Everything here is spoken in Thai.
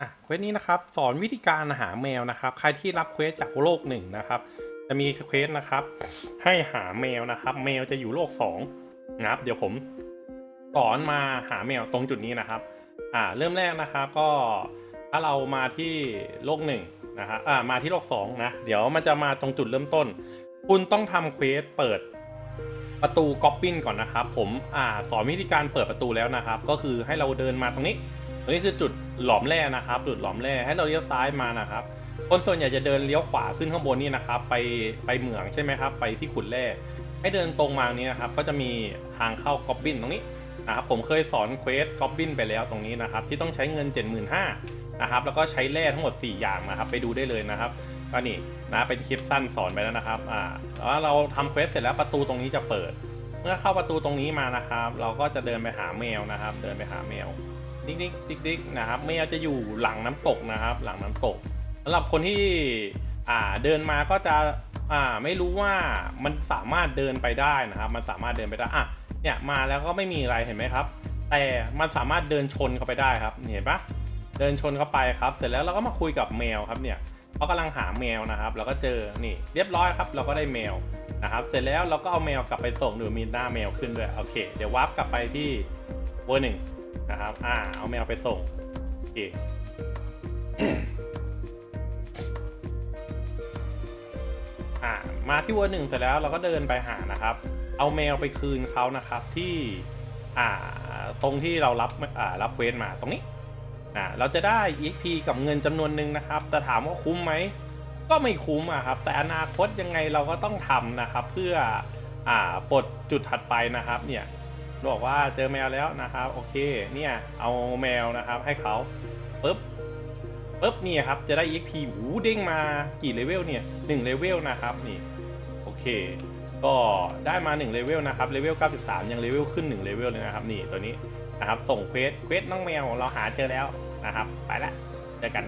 อะเควสนี้นะครับสอนวิธีการหาแมวนะครับ ใครที่รับเควสจากโลกหนึ่งนะครับ จะมีเควสนะครับ ให้หาแมวนะครับ แมวจะอยู่โลกสองนะครับ เดี๋ยวผมสอนมาหาแมวตรงจุดนี้นะครับ อ่า เริ่มแรกนะครับก็ถ้าเรามาที่โลกหนึ่งนะครับอ่ามาที่โลกสองนะเดี๋ยวมันจะมาตรงจุดเริ่มต้น คุณต้องทำเควสเปิดประตูก๊อบบินก่อนนะครับ ผมอ่าสอนวิธีการเปิดประตูแล้วนะครับ ก็คือให้เราเดินมาตรงนี้ ตรงนี้คือจุดหลอมแร่นะครับ จุดหลอมแร่ให้เราเลี้ยวซ้ายมานะครับ คนส่วนใหญ่จะเดินเลี้ยวขวาขึ้นข้างบนนี่นะครับ ไปไปเหมืองใช่ไหมครับ ไปที่ขุดแร่ให้เดินตรงมานี้นะครับ ก็จะมีทางเข้าก๊อบบินตรงนี้นะครับ ผมเคยสอนเควสก๊อบบินไปแล้วตรงนี้นะครับ ที่ต้องใช้เงิน 75,000นะครับ แล้วก็ใช้แร่ทั้งหมด 4 อย่างนะครับ ไปดูได้เลยนะครับก็นี่นะเป็นคลิปสั้นสอนไปแล้วนะครับอ่าแล้วเราทำเควสเสร็จแล้วประตูตรงนี้จะเปิด เมื่อเข้าประตูตรงนี้มานะครับ เราก็จะเดินไปหาแมวนะครับ เดินไปหาแมว ดิ๊กดิ๊กดิ๊กดิ๊กนะครับแมวจะอยู่หลังน้ำตกนะครับ หลังน้ำตกสำหรับคนที่อ่าเดินมาก็จะอ่าไม่รู้ว่ามันสามารถเดินไปได้นะครับ มันสามารถเดินไปได้อะเนี่ยมาแล้วก็ไม่มีอะไรเห็นไหมครับ แต่มันสามารถเดินชนเข้าไปได้ครับเห็นปะเดินชนเข้าไปครับ เสร็จแล้วเราก็มาคุยกับแมวครับเนี่ยเขากำลังหาแมวนะครับเราก็เจอนี่เรียบร้อยครับ เราก็ได้แมวนะครับ เสร็จแล้วเราก็เอาแมวกลับไปส่งดูมีหน้าแมวขึ้นด้วยโอเค เดี๋ยววาร์ปกลับไปที่เวอร์หนึ่ง นะครับ อ่า เอาแมวไปส่งโอเคอ่ามาที่เวอร์หนึ่งเสร็จแล้วเราก็เดินไปหานะครับ เอาแมวไปคืนเขานะครับที่อ่าตรงที่เรารับอ่ารับเควสมาตรงนี้อ่าเราจะได้ EXP กับเงินจำนวนหนึ่งนะครับแต่ถามว่าคุ้มไหมก็ไม่คุ้มอะครับ แต่อนาคตยังไงเราก็ต้องทำนะครับ เพื่ออ่าปลดจุดถัดไปนะครับเนี่ย บอกว่าเจอแมวแล้วนะครับโอเคเนี่ยเอาแมวนะครับให้เขาปุ๊บปุ๊บนี่ครับจะได้ EXP หูเด้งมากี่เลเวลเนี่ย1เลเวลนะครับนี่โอเค ก็ได้มา1เลเวลนะครับเลเวล93 ยังเลเวลขึ้น1เลเวลเลยนะครับนี่ตัวนี้นะครับส่งเควสเควสน้องแมวเราหาเจอแล้วนะครับ ไปละเจอกัน